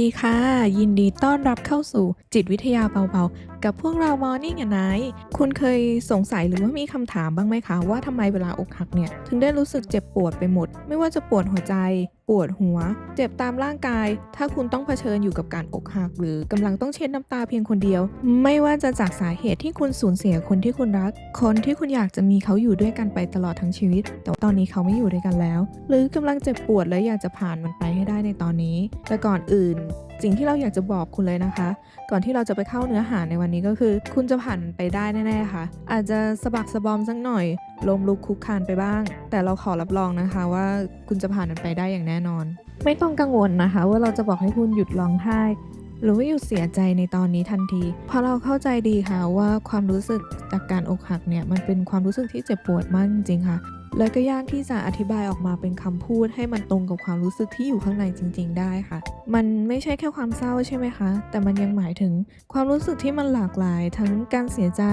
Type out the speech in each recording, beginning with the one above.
ดีค่ะ ยินดีต้อนรับเข้าสู่จิตวิทยาเบาๆ กับพวกเรา Morning and Night คุณเคยสงสัยหรือว่ามีคำถามบ้างไหมคะ ว่าทำไมเวลาอกหักเนี่ย ถึงได้รู้สึกเจ็บปวดไปหมด ไม่ว่าจะปวดหัวใจ ปวดหัว เจ็บตามร่างกาย ถ้าคุณต้องเผชิญอยู่กับการอกหัก หรือกำลังต้องเช็ดน้ำตาเพียงคนเดียว ไม่ว่าจะจากสาเหตุที่คุณสูญเสียคนที่คุณรัก คนที่คุณอยากจะมีเขาอยู่ด้วยกันไปตลอดทั้งชีวิต แต่ตอนนี้เขาไม่อยู่ด้วยกันแล้ว หรือกำลังเจ็บปวดและอยากจะผ่านมันไปให้ได้ในตอนนี้ แต่ก่อนอื่น สิ่งที่เราอยากจะบอกคุณเลยนะคะ ก่อนที่เราจะไปเข้าเนื้อหาในวันนี้ก็คือ คุณจะผ่านไปได้แน่ๆค่ะ อาจจะสะบักสะบอมสักหน่อยลมลุกคุกคานไปบ้าง แต่เราขอรับรองนะคะว่าคุณจะผ่านมันไปได้อย่างแน่นอน ไม่ต้องกังวลนะคะ ว่าเราจะบอกให้คุณหยุดร้องไห้หรือว่าหยุดเสียใจในตอนนี้ทันที เพราะเราเข้าใจดีค่ะว่าความรู้สึกจากการอกหักเนี่ยมันเป็นความรู้สึกที่เจ็บปวดมากจริงๆค่ะ และก็ยากที่จะอธิบายออกมาเป็นคำพูดให้มันตรงกับความรู้สึกที่อยู่ข้างในจริง ๆ ได้ค่ะ มันไม่ใช่แค่ความเศร้าใช่ไหมคะ แต่มันยังหมายถึงความรู้สึกที่มันหลากหลาย ทั้งการเสียใจ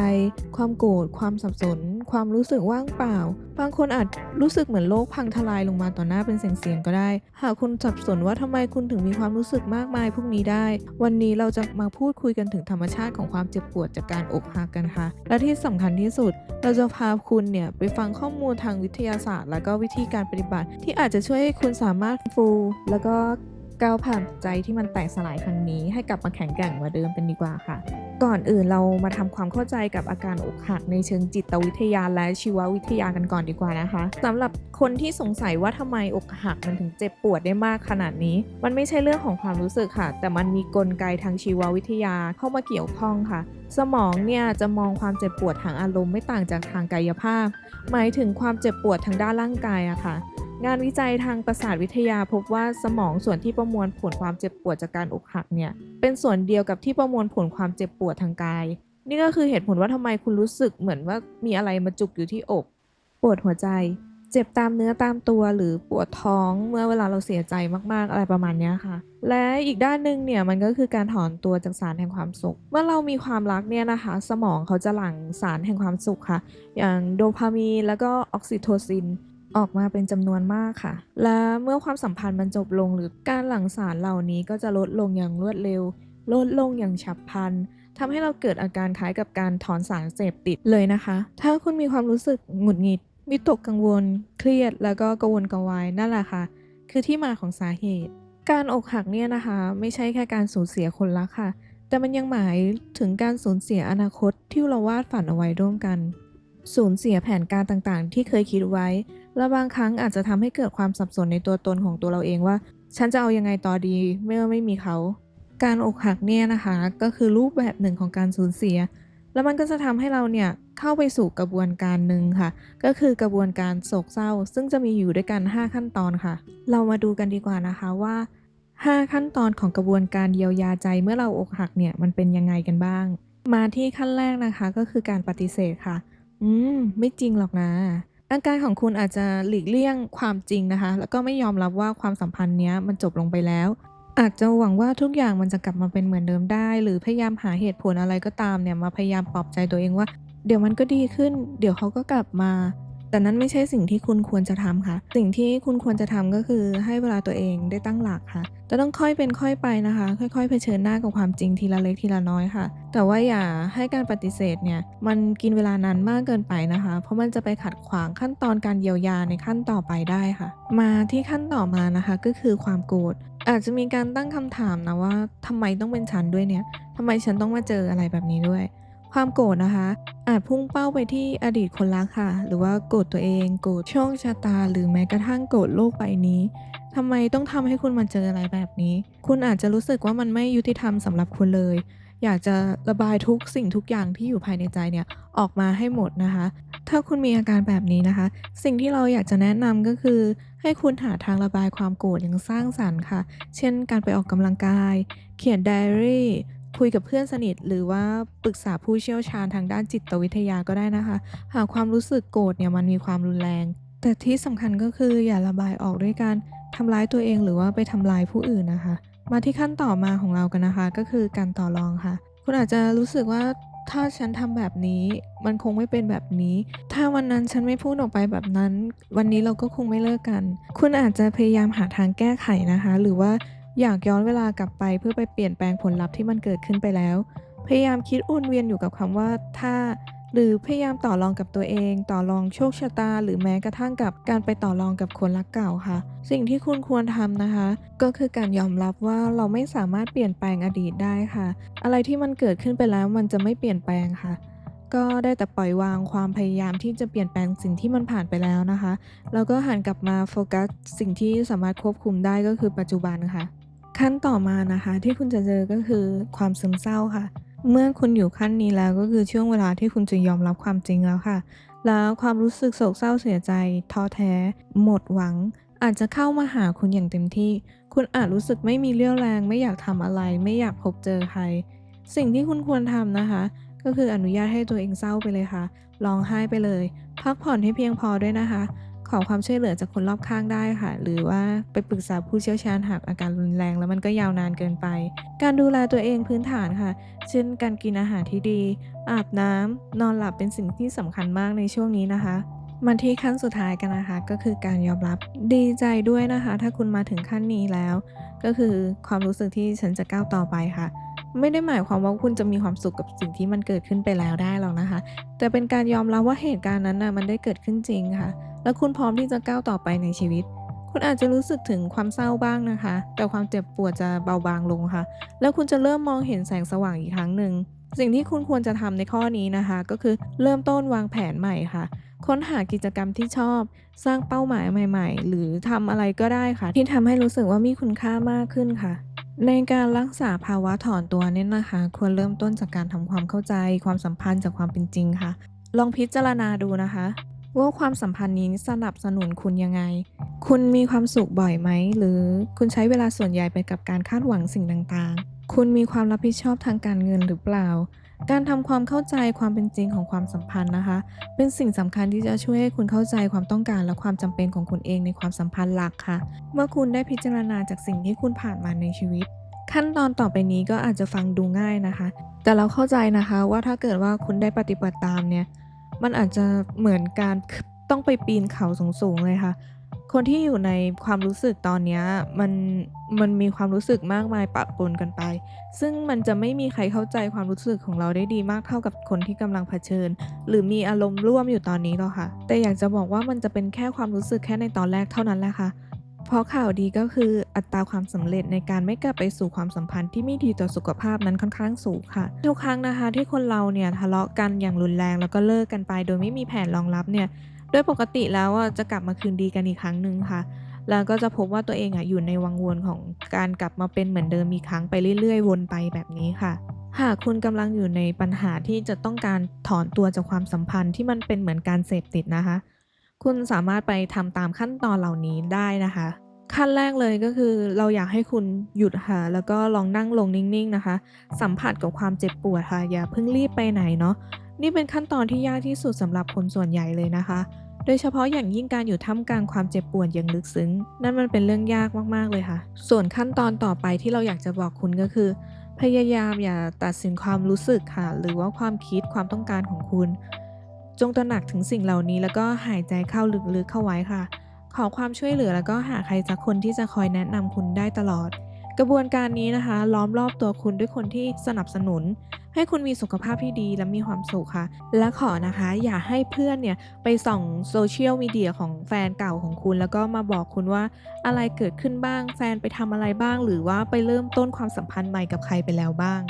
ความโกรธ ความสับสน ความรู้สึกว่างเปล่า บางคนอาจรู้สึกเหมือนโลกพังทลายลงมาต่อหน้าเป็นเสียงๆก็ได้ หากคุณสับสนว่าทำไมคุณถึงมีความรู้สึกมากมายพวกนี้ได้ วันนี้เราจะมาพูดคุยกันถึงธรรมชาติของความเจ็บปวดจากการอกหักกันค่ะ และที่สำคัญที่สุด เราจะพาคุณเนี่ยไปฟังข้อมูลทางวิทยาศาสตร์ และก็วิธีการปฏิบัติ ที่อาจจะช่วยให้คุณสามารถฟู แล้วก็ ก้าวผ่านใจที่มันแตกสลายครั้งนี้ ให้กลับมาแข็งแกร่งกว่าเดิมเป็นดีกว่าค่ะ ก่อนอื่นเรามาทำความเข้าใจกับอาการอกหักในเชิงจิตวิทยาและชีววิทยากันก่อนดีกว่านะคะสำหรับคนที่สงสัยว่าทำไมอกหักมันถึงเจ็บปวดได้มากขนาดนี้ มันไม่ใช่เรื่องของความรู้สึกค่ะ แต่มันมีกลไกทางชีววิทยาเข้ามาเกี่ยวข้องค่ะ สมองเนี่ยจะมองความเจ็บปวดทางอารมณ์ไม่ต่างจากทางกายภาพ หมายถึงความเจ็บปวดทางด้านร่างกายอะค่ะ งานวิจัยทางประสาทวิทยาพบว่าสมองส่วนที่ประมวลผลความเจ็บปวดจากการอกหักเนี่ยเป็นส่วนเดียวกับที่ประมวลผลความเจ็บปวดทางกาย นี่ก็คือเหตุผลว่าทำไมคุณรู้สึกเหมือนว่ามีอะไรมาจุกอยู่ที่อก ปวดหัวใจ เจ็บตามเนื้อตามตัวหรือปวดท้องเมื่อเวลาเราเสียใจมากๆ อะไรประมาณนี้ค่ะ และอีกด้านหนึ่งเนี่ยมันก็คือการถอนตัวจากสารแห่งความสุข เมื่อเรามีความรักเนี่ยนะคะ สมองเขาจะหลั่งสารแห่งความสุขค่ะ อย่างโดพามีนแล้วก็ออกซิโทซิน ออกมาเป็นจำนวนมากค่ะ และเมื่อความสัมพันธ์มันจบลงหรือการหลั่งสารเหล่านี้ก็จะลดลงอย่างรวดเร็ว ลดลงอย่างฉับพลันทำให้เราเกิดอาการคล้ายกับการถอนสารเสพติดเลยนะคะ ถ้าคุณมีความรู้สึกหงุดหงิดวิตกกังวล เครียด แล้วก็กังวลกังวายนั่นแหละค่ะ คือที่มาของสาเหตุ การอกหักเนี่ยนะคะ ไม่ใช่แค่การสูญเสียคนรักค่ะ แต่มันยังหมายถึงการสูญเสียอนาคตที่เราวาดฝันเอาไว้ร่วมกัน สูญเสียแผนการต่างๆ ที่เคยคิดไว้ และบางครั้งอาจจะทำให้เกิดความสับสนในตัวตนของตัวเราเองว่า ฉันจะเอายังไงต่อดีเมื่อไม่มีเขา การอกหักเนี่ยนะคะ ก็คือรูปแบบหนึ่งของการสูญเสีย แล้วมันก็จะทำให้เราเนี่ยเข้าไปสู่กระบวนการหนึ่งค่ะ ก็คือกระบวนการโศกเศร้า ซึ่งจะมีอยู่ด้วยกัน 5 ขั้นตอนค่ะ เรามาดูกันดีกว่านะคะว่า 5 ขั้นตอนของกระบวนการเยียวยาใจเมื่อเราอกหักเนี่ยมันเป็นยังไงกันบ้าง มาที่ขั้นแรกนะคะก็คือการปฏิเสธค่ะ อืม ไม่จริงหรอกนะ อาการของคุณอาจจะหลีกเลี่ยงความจริงนะคะ แล้วก็ไม่ยอมรับว่าความสัมพันธ์เนี้ยมันจบลงไปแล้ว อาจจะหวังว่าทุกอย่างมันจะกลับมาเป็นเหมือนเดิมได้ หรือพยายามหาเหตุผลอะไรก็ตามเนี่ยมาพยายามปลอบใจตัวเองว่า เดี๋ยวมันก็ดีขึ้น เดี๋ยวเขาก็กลับมา แต่นั้นไม่ใช่สิ่งที่คุณควรจะทำค่ะ สิ่งที่คุณควรจะทำก็คือให้เวลาตัวเองได้ตั้งหลักค่ะ จะต้องค่อยเป็นค่อยไปนะคะ ค่อย ๆ เผชิญหน้ากับความจริงทีละเล็กทีละน้อยค่ะ แต่ว่าอย่าให้การปฏิเสธเนี่ยมันกินเวลานานมากเกินไปนะคะ เพราะมันจะไปขัดขวางขั้นตอนการเยียวยาในขั้นต่อไปได้ค่ะ มาที่ขั้นต่อมานะคะก็คือความโกรธอาจจะมีการตั้งคำถามนะว่าทำไมต้องเป็นฉันด้วยเนี่ยทำไมฉันต้องมาเจออะไรแบบนี้ด้วย ความโกรธนะคะ อาจพุ่งเป้าไปที่อดีตคนรักค่ะ หรือว่าโกรธตัวเองโกรธโชคชะตา หรือแม้กระทั่งโกรธโลกใบนี้ทำไมต้องทำให้คุณมาเจออะไรแบบนี้ คุณอาจจะรู้สึกว่ามันไม่ยุติธรรมสำหรับคุณเลย อยากจะระบายทุกสิ่งทุกอย่างที่อยู่ภายในใจเนี่ยออกมาให้หมดนะคะ ถ้าคุณมีอาการแบบนี้นะคะ สิ่งที่เราอยากจะแนะนำก็คือ ให้คุณหาทางระบายความโกรธอย่างสร้างสรรค์ค่ะ เช่น การไปออกกำลังกาย เขียนไดอารี่ คุยกับเพื่อนสนิท หรือว่าปรึกษาผู้เชี่ยวชาญทางด้านจิตวิทยาก็ได้นะคะ หากความรู้สึกโกรธเนี่ยมันมีความรุนแรง แต่ที่สำคัญก็คืออย่าระบายออกด้วยการทำร้ายตัวเองหรือว่าไปทำลายผู้อื่นนะคะ มาที่ขั้นต่อมาของเรากันนะคะ ก็คือการต่อรองค่ะ คุณอาจจะรู้สึกว่าถ้าฉันทำแบบนี้มันคงไม่เป็นแบบนี้ ถ้าวันนั้นฉันไม่พูดออกไปแบบนั้น วันนี้เราก็คงไม่เลิกกัน คุณอาจจะพยายามหาทางแก้ไขนะคะ หรือว่า อยากย้อนเวลากลับไปเพื่อไปเปลี่ยนแปลงผลลัพธ์ที่มันเกิดขึ้นไปแล้ว พยายามคิดวนเวียนอยู่กับคำว่าถ้า หรือพยายามต่อรองกับตัวเอง ต่อรองโชคชะตา หรือแม้กระทั่งกับการไปต่อรองกับคนรักเก่าค่ะ สิ่งที่คุณควรทำนะคะ ก็คือการยอมรับว่าเราไม่สามารถเปลี่ยนแปลงอดีตได้ค่ะ อะไรที่มันเกิดขึ้นไปแล้วมันจะไม่เปลี่ยนแปลงค่ะก็ได้แต่ปล่อยวางความพยายามที่จะเปลี่ยนแปลงสิ่งที่มันผ่านไปแล้วนะคะ แล้วก็หันกลับมาโฟกัสสิ่งที่สามารถควบคุมได้ก็คือปัจจุบันค่ะ ขั้นต่อมานะคะที่คุณจะเจอก็คือความซึมเศร้าค่ะ เมื่อคุณอยู่ขั้นนี้แล้วก็คือช่วงเวลาที่คุณจะยอมรับความจริงแล้วค่ะ แล้วความรู้สึกโศกเศร้าเสียใจท้อแท้ หมดหวัง อาจจะเข้ามาหาคุณอย่างเต็มที่ คุณอาจรู้สึกไม่มีเรี่ยวแรง ไม่อยากทำอะไร ไม่อยากพบเจอใคร สิ่งที่คุณควรทำนะคะ ก็คืออนุญาตให้ตัวเองเศร้าไปเลยค่ะร้องไห้ไปเลย พักผ่อนให้เพียงพอด้วยนะคะ อความช่วยเหลือจากคนรอบข้างได้ค่ะ หรือว่าไปปรึกษาผู้เชี่ยวชาญหากอาการรุนแรง แล้วมันก็ยาวนานเกินไป การดูแลตัวเองพื้นฐานค่ะ เช่น การกินอาหารที่ดี อาบน้ำนอนหลับเป็นสิ่งที่สำคัญมากในช่วงนี้นะคะมาที่ขั้นสุดท้ายกันนะคะ ก็คือการยอมรับดีใจด้วยนะคะ ถ้าคุณมาถึงขั้นนี้แล้ว ก็คือความรู้สึกที่ฉันจะก้าวต่อไปค่ะ ไม่ได้หมายความว่าคุณจะมีความสุขกับสิ่งที่มันเกิดขึ้นไปแล้วได้หรอกนะคะ แต่เป็นการยอมรับว่าเหตุการณ์นั้นน่ะมันได้เกิดขึ้นจริงค่ะ แล้วคุณพร้อมที่จะก้าวต่อไปในชีวิต คุณอาจจะรู้สึกถึงความเศร้าบ้างนะคะ แต่ความเจ็บปวดจะเบาบางลงค่ะ แล้วคุณจะเริ่มมองเห็นแสงสว่างอีกครั้งหนึ่งสิ่งที่คุณควรจะทำในข้อนี้นะคะ ก็คือเริ่มต้นวางแผนใหม่ค่ะ ค้นหากิจกรรมที่ชอบ สร้างเป้าหมายใหม่ ๆ หรือทำอะไรก็ได้ค่ะ ที่ทำให้รู้สึกว่ามีคุณค่ามากขึ้นค่ะ ในการรักษาภาวะถอนตัวเนี่ยนะคะ ควรเริ่มต้นจากการทำความเข้าใจ ความสัมพันธ์จากความเป็นจริงค่ะ ลองพิจารณาดูนะคะ ว่าความสัมพันธ์นี้สนับสนุนคุณยังไง คุณมีความสุขบ่อยไหม หรือคุณใช้เวลาส่วนใหญ่ไปกับการคาดหวังสิ่งต่างๆ คุณมีความรับผิดชอบทางการเงินหรือเปล่า การทำความเข้าใจความเป็นจริงของความสัมพันธ์นะคะ เป็นสิ่งสำคัญที่จะช่วยให้คุณเข้าใจความต้องการและความจำเป็นของคุณเองในความสัมพันธ์หลักค่ะ เมื่อคุณได้พิจารณาจากสิ่งที่คุณผ่านมาในชีวิต ขั้นตอนต่อไปนี้ก็อาจจะฟังดูง่ายนะคะ แต่เราเข้าใจนะคะว่าถ้าเกิดว่าคุณได้ปฏิบัติตามเนี่ย มันอาจจะเหมือนการต้องไปปีนเขาสูงๆเลยค่ะ คนที่อยู่ในความรู้สึกตอนนี้มันมันมีความรู้สึกมากมายปะปนกันไป ซึ่งมันจะไม่มีใครเข้าใจความรู้สึกของเราได้ดีมากเท่ากับคนที่กำลังเผชิญ หรือมีอารมณ์ร่วมอยู่ตอนนี้หรอกค่ะ แต่อยากจะบอกว่ามันจะเป็นแค่ความรู้สึกแค่ในตอนแรกเท่านั้นแหละค่ะ เพราะข่าวดีก็คืออัตราความสำเร็จในการไม่กลับไปสู่ความสัมพันธ์ที่ไม่ดีต่อสุขภาพนั้นค่อนข้างสูงค่ะ ทุกครั้งนะคะที่คนเราเนี่ยทะเลาะกันอย่างรุนแรงแล้วก็เลิกกันไป โดยไม่มีแผนรองรับเนี่ยโดยปกติแล้วจะกลับมาคืนดีกันอีกครั้งหนึ่งค่ะ แล้วก็จะพบว่าตัวเองอะอยู่ในวังวนของการกลับมาเป็นเหมือนเดิมอีกครั้งไปเรื่อยๆ วนไปแบบนี้ค่ะหากคุณกำลังอยู่ในปัญหาที่จะต้องการถอนตัวจากความสัมพันธ์ที่มันเป็นเหมือนการเสพติดนะคะ คุณสามารถไปทำตามขั้นตอนเหล่านี้ได้นะคะ ขั้นแรกเลยก็คือเราอยากให้คุณหยุดค่ะ แล้วก็ลองนั่งลงนิ่งๆนะคะ สัมผัสกับความเจ็บปวดค่ะ อย่าเพิ่งรีบไปไหนเนาะ นี่เป็นขั้นตอนที่ยากที่สุดสำหรับคนส่วนใหญ่เลยนะคะ โดยเฉพาะอย่างยิ่งการอยู่ท่ามกลางความเจ็บปวดอย่างลึกซึ้ง นั่นมันเป็นเรื่องยากมากๆเลยค่ะ ส่วนขั้นตอนต่อไปที่เราอยากจะบอกคุณก็คือ พยายามอย่าตัดสินความรู้สึกค่ะ หรือว่าความคิดความต้องการของคุณ จงตระหนักถึงสิ่งเหล่านี้แล้วก็หายใจเข้าลึกๆเข้าไว้ค่ะ ขอความช่วยเหลือแล้วก็หาใครสักคนที่จะคอยแนะนำคุณได้ตลอด กระบวนการนี้นะคะ ล้อมรอบตัวคุณด้วยคนที่สนับสนุน ให้คุณมีสุขภาพที่ดีและมีความสุขค่ะ และขอนะคะ อย่าให้เพื่อนเนี่ยไปส่องโซเชียลมีเดียของแฟนเก่าของคุณ แล้วก็มาบอกคุณว่าอะไรเกิดขึ้นบ้าง แฟนไปทำอะไรบ้าง หรือว่าไปเริ่มต้นความสัมพันธ์ใหม่กับใครไปแล้วบ้าง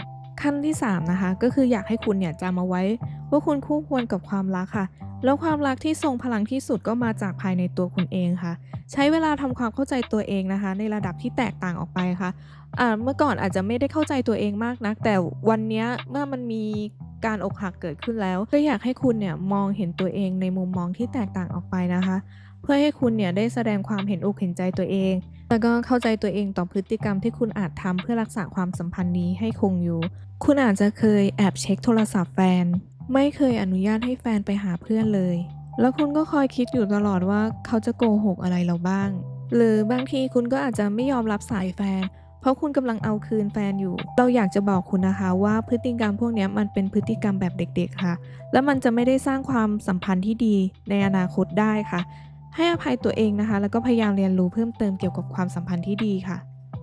ขั้นที่สามนะคะก็คืออยากให้คุณเนี่ยจำเอาไว้ ว่าคุณคู่ควรกับความรักค่ะ แล้วความรักที่ทรงพลังที่สุดก็มาจากภายในตัวคุณเองค่ะ ใช้เวลาทำความเข้าใจตัวเองนะคะ ในระดับที่แตกต่างออกไปค่ะเมื่อก่อนอาจจะไม่ได้เข้าใจตัวเองมากนัก แต่วันนี้เมื่อมันมีการอกหักเกิดขึ้นแล้ว ก็อยากให้คุณเนี่ยมองเห็นตัวเองในมุมมองที่แตกต่างออกไปนะคะ เพื่อให้คุณเนี่ยได้แสดงความเห็นอกเห็นใจตัวเอง แล้วก็เข้าใจตัวเองต่อพฤติกรรมที่คุณอาจทำเพื่อรักษาความสัมพันธ์นี้ให้คงอยู่ คุณอาจจะเคยแอบเช็คโทรศัพท์แฟน ไม่เคยอนุญาตให้แฟนไปหาเพื่อนเลย แล้วคุณก็คอยคิดอยู่ตลอดว่าเขาจะโกหกอะไรเราบ้าง หรือบางทีคุณก็อาจจะไม่ยอมรับสายแฟน เพราะคุณกำลังเอาคืนแฟนอยู่ เราอยากจะบอกคุณนะคะว่าพฤติกรรมพวกนี้มันเป็นพฤติกรรมแบบเด็ก ๆค่ะ แล้วมันจะไม่ได้สร้างความสัมพันธ์ที่ดีในอนาคตได้ค่ะ ให้อภัยตัวเองนะคะ แล้วก็พยายามเรียนรู้เพิ่มเติมเกี่ยวกับความสัมพันธ์ที่ดีค่ะ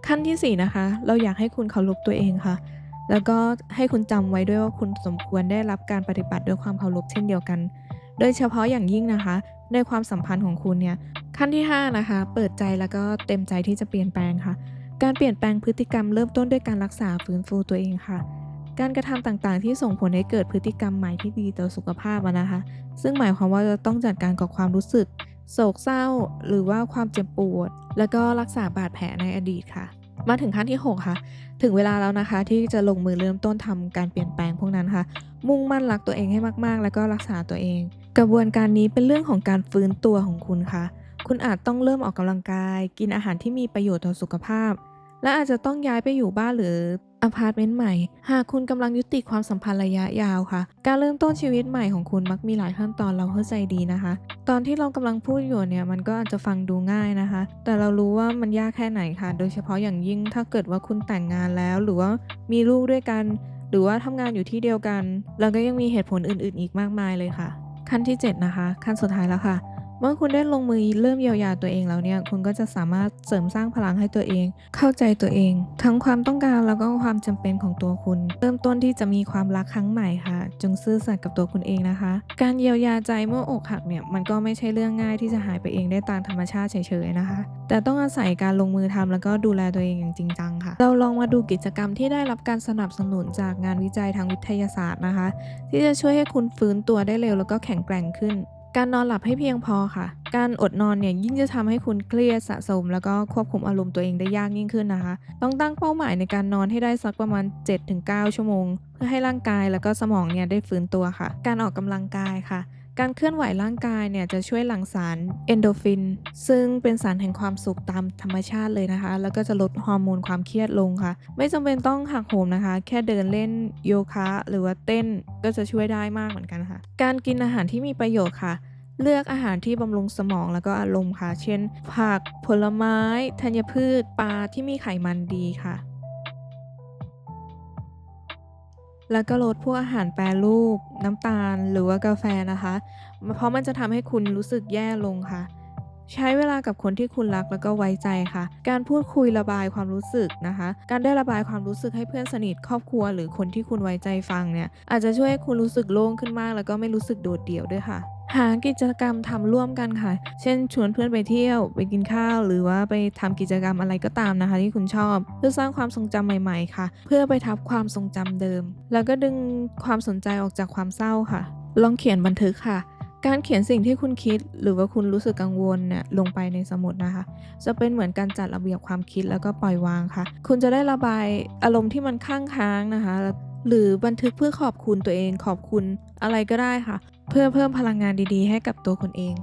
ขั้นที่4นะคะเราอยากให้คุณเคารพตัวเองค่ะ แล้วก็ให้คุณจำไว้ด้วยว่าคุณสมควรได้รับการปฏิบัติด้วยความเคารพเช่นเดียวกัน โดยเฉพาะอย่างยิ่งนะคะ ในความสัมพันธ์ของคุณเนี่ยขั้นที่5นะคะเปิดใจแล้วก็เต็มใจที่จะเปลี่ยนแปลงค่ะ การเปลี่ยนแปลงพฤติกรรมเริ่มต้นด้วยการรักษาฟื้นฟูตัวเองค่ะการกระทำต่างๆ ที่ส่งผลให้เกิดพฤติกรรมใหม่ที่ดีต่อสุขภาพนะคะ ซึ่งหมายความว่าจะต้องจัดการกับความรู้สึก โศกเศร้า หรือว่าความเจ็บปวด แล้วก็รักษาบาดแผลในอดีตค่ะ มาถึงขั้นที่ 6 ค่ะ ถึงเวลาแล้วนะคะ ที่จะลงมือเริ่มต้นทำการเปลี่ยนแปลงพวกนั้นค่ะ มุ่งมั่นรักตัวเองให้มากๆ แล้วก็รักษาตัวเอง กระบวนการนี้เป็นเรื่องของการฟื้นตัวของคุณค่ะ คุณอาจต้องเริ่มออกกำลังกาย กินอาหารที่มีประโยชน์ต่อสุขภาพ และอาจจะต้องย้ายไปอยู่บ้านหรืออพาร์ตเมนต์ใหม่ หากคุณกำลังยุติความสัมพันธ์ระยะยาวค่ะ การเริ่มต้นชีวิตใหม่ของคุณมักมีหลายขั้นตอนเราเข้าใจดีนะคะ ตอนที่เรากำลังพูดอยู่เนี่ยมันก็อาจจะฟังดูง่ายนะคะ แต่เรารู้ว่ามันยากแค่ไหนค่ะ โดยเฉพาะอย่างยิ่งถ้าเกิดว่าคุณแต่งงานแล้ว หรือว่ามีลูกด้วยกัน หรือว่าทำงานอยู่ที่เดียวกัน แล้วก็ยังมีเหตุผลอื่น ๆ อีกมากมายเลยค่ะ ขั้นที่ 7 นะคะ ขั้นสุดท้ายแล้วค่ะ เมื่อคุณได้ลงมือเริ่มเยียวยาตัวเองแล้วเนี่ย คุณก็จะสามารถเสริมสร้างพลังให้ตัวเอง เข้าใจตัวเอง ทั้งความต้องการแล้วก็ความจำเป็นของตัวคุณ เริ่มต้นที่จะมีความรักครั้งใหม่ค่ะ จงซื่อสัตย์กับตัวคุณเองนะคะ การเยียวยาใจเมื่ออกหักเนี่ยมันก็ไม่ใช่เรื่องง่ายที่จะหายไปเองได้ตามธรรมชาติเฉยๆนะคะ แต่ต้องอาศัยการลงมือทำแล้วก็ดูแลตัวเองอย่างจริงจังค่ะ เราลองมาดูกิจกรรมที่ได้รับการสนับสนุนจากงานวิจัยทางวิทยาศาสตร์นะคะ ที่จะช่วยให้คุณฟื้นตัวได้เร็วแล้วก็แข็งแกร่งขึ้น การนอนหลับให้เพียงพอค่ะ การอดนอนเนี่ยยิ่งจะทำให้คุณเครียดสะสม แล้วก็ควบคุมอารมณ์ตัวเองได้ยากยิ่งขึ้นนะคะ ต้องตั้งเป้าหมายในการนอนให้ได้สักประมาณ 7-9 ชั่วโมง เพื่อให้ร่างกายแล้วก็สมองเนี่ยได้ฟื้นตัวค่ะ การออกกำลังกายค่ะ การเคลื่อนไหวร่างกายเนี่ยจะช่วยหลั่งสารเอนโดฟิน ซึ่งเป็นสารแห่งความสุขตามธรรมชาติเลยนะคะ แล้วก็จะลดฮอร์โมนความเครียดลงค่ะ ไม่จำเป็นต้องหักโหมนะคะ แค่เดินเล่นโยคะหรือว่าเต้นก็จะช่วยได้มากเหมือนกันค่ะ การกินอาหารที่มีประโยชน์ค่ะ เลือกอาหารที่บำรุงสมองแล้วก็อารมณ์ค่ะ เช่น ผัก ผลไม้ ธัญพืช ปลาที่มีไขมันดีค่ะ แล้วก็ลดพวกอาหารแปรรูป น้ำตาลหรือว่ากาแฟนะคะ เพราะมันจะทำให้คุณรู้สึกแย่ลงค่ะ ใช้เวลากับคนที่คุณรักแล้วก็ไว้ใจค่ะ การพูดคุยระบายความรู้สึกนะคะ การได้ระบายความรู้สึกให้เพื่อนสนิทครอบครัว หรือคนที่คุณไว้ใจฟังเนี่ยอาจจะช่วยให้คุณรู้สึกโล่งขึ้นมาก แล้วก็ไม่รู้สึกโดดเดี่ยวด้วยค่ะ หากิจกรรมทำร่วมกันค่ะ เช่น ชวนเพื่อนไปเที่ยว ไปกินข้าว หรือว่าไปทำกิจกรรมอะไรก็ตามนะคะ ที่คุณชอบ เพื่อสร้างความทรงจำใหม่ๆค่ะ เพื่อไปทับความทรงจำเดิม แล้วก็ดึงความสนใจออกจากความเศร้าค่ะ ลองเขียนบันทึกค่ะการเขียนสิ่งที่คุณคิดหรือว่าคุณรู้สึกกังวลเนี่ยลงไปในสมุดนะคะ จะเป็นเหมือนการจัดระเบียบความคิดแล้วก็ปล่อยวางค่ะ คุณจะได้ระบายอารมณ์ที่มันข้างค้างนะคะ หรือบันทึกเพื่อขอบคุณตัวเองขอบคุณอะไรก็ได้ค่ะ เพื่อเพิ่มพลังงานดีๆ ให้กับตัวคุณเอง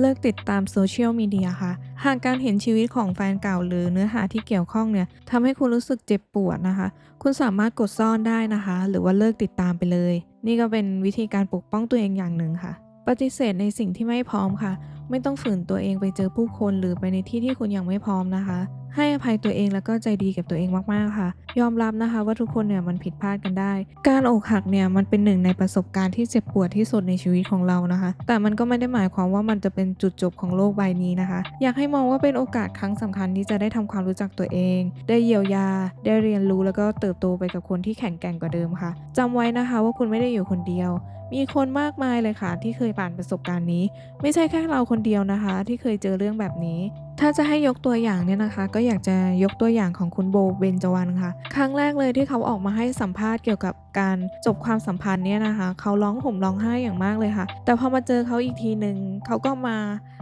เลิกติดตามโซเชียลมีเดียค่ะ หากการเห็นชีวิตของแฟนเก่าหรือเนื้อหาที่เกี่ยวข้องเนี่ยทำให้คุณรู้สึกเจ็บปวดนะคะ คุณสามารถกดซ่อนได้นะคะ หรือว่าเลิกติดตามไปเลย นี่ก็เป็นวิธีการปกป้องตัวเองอย่างหนึ่งค่ะ ปฏิเสธในสิ่งที่ไม่พร้อมค่ะ ไม่ต้องฝืนตัวเองไปเจอผู้คนหรือไปในที่ที่คุณยังไม่พร้อมนะคะให้อภัยตัวเองแล้วก็ใจดีกับตัวเองมากๆค่ะ ยอมรับนะคะ ว่าทุกคนเนี่ยมันผิดพลาดกันได้ การอกหักเนี่ยมันเป็นหนึ่งในประสบการณ์ที่เจ็บปวดที่สุดในชีวิตของเรานะคะ แต่มันก็ไม่ได้หมายความว่ามันจะเป็นจุดจบของโลกใบนี้นะคะ อยากให้มองว่าเป็นโอกาสครั้งสำคัญที่จะได้ทำความรู้จักตัวเอง ได้เยียวยา ได้เรียนรู้แล้วก็เติบโตไปกับคนที่แข็งแกร่งกว่าเดิมค่ะจำไว้นะคะว่าคุณไม่ได้อยู่คนเดียว มีคนมากมายเลยค่ะ ที่เคยผ่านประสบการณ์นี้ ไม่ใช่แค่เราคนเดียวนะคะ ที่เคยเจอเรื่องแบบนี้ ถ้าจะให้ยกตัวอย่างเนี่ยนะคะ ก็อยากจะยกตัวอย่างของคุณโบเบนจวรรณค่ะ ครั้งแรกเลยที่เขาออกมาให้สัมภาษณ์เกี่ยวกับการจบความสัมพันธ์เนี่ยนะคะ เขาร้องห่มร้องไห้อย่างมากเลยค่ะ แต่พอมาเจอเขาอีกทีหนึ่งเขาก็มา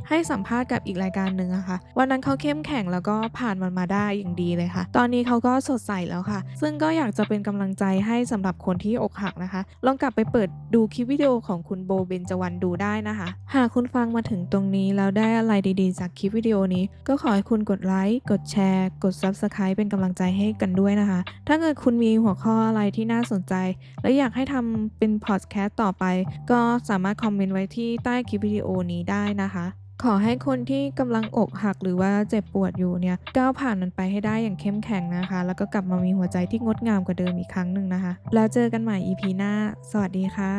ให้สัมภาษณ์กับอีกรายการหนึ่งอะค่ะวันนั้นเขาเข้มแข็งแล้วก็ผ่านมันมาได้อย่างดีเลยค่ะ ตอนนี้เขาก็สดใสแล้วค่ะ ซึ่งก็อยากจะเป็นกำลังใจให้สำหรับคนที่อกหักนะคะ ลองกลับไปเปิดดูคลิปวิดีโอของคุณโบเบนจวรรณดูได้นะคะ หากคุณฟังมาถึงตรงนี้แล้วได้อะไรดีๆ จากคลิปวิดีโอนี้ ก็ขอให้คุณกดไลค์กดแชร์ กด Subscribe เป็นกำลังใจให้กันด้วยนะคะ ถ้าเกิดคุณมีหัวข้ออะไรที่น่าสนใจ และอยากให้ทำเป็นพอดแคสต์ต่อไป ก็สามารถคอมเมนต์ไว้ที่ใต้คลิปวิดีโอนี้ได้นะคะขอให้คนที่กำลังอกหักหรือว่าเจ็บปวดอยู่เนี่ยก้าวผ่านมันไปให้ได้อย่างเข้มแข็งนะคะ แล้วก็กลับมามีหัวใจที่งดงามกว่าเดิมอีกครั้งหนึ่งนะคะ แล้วเจอกันใหม่ EP หน้า สวัสดีค่ะ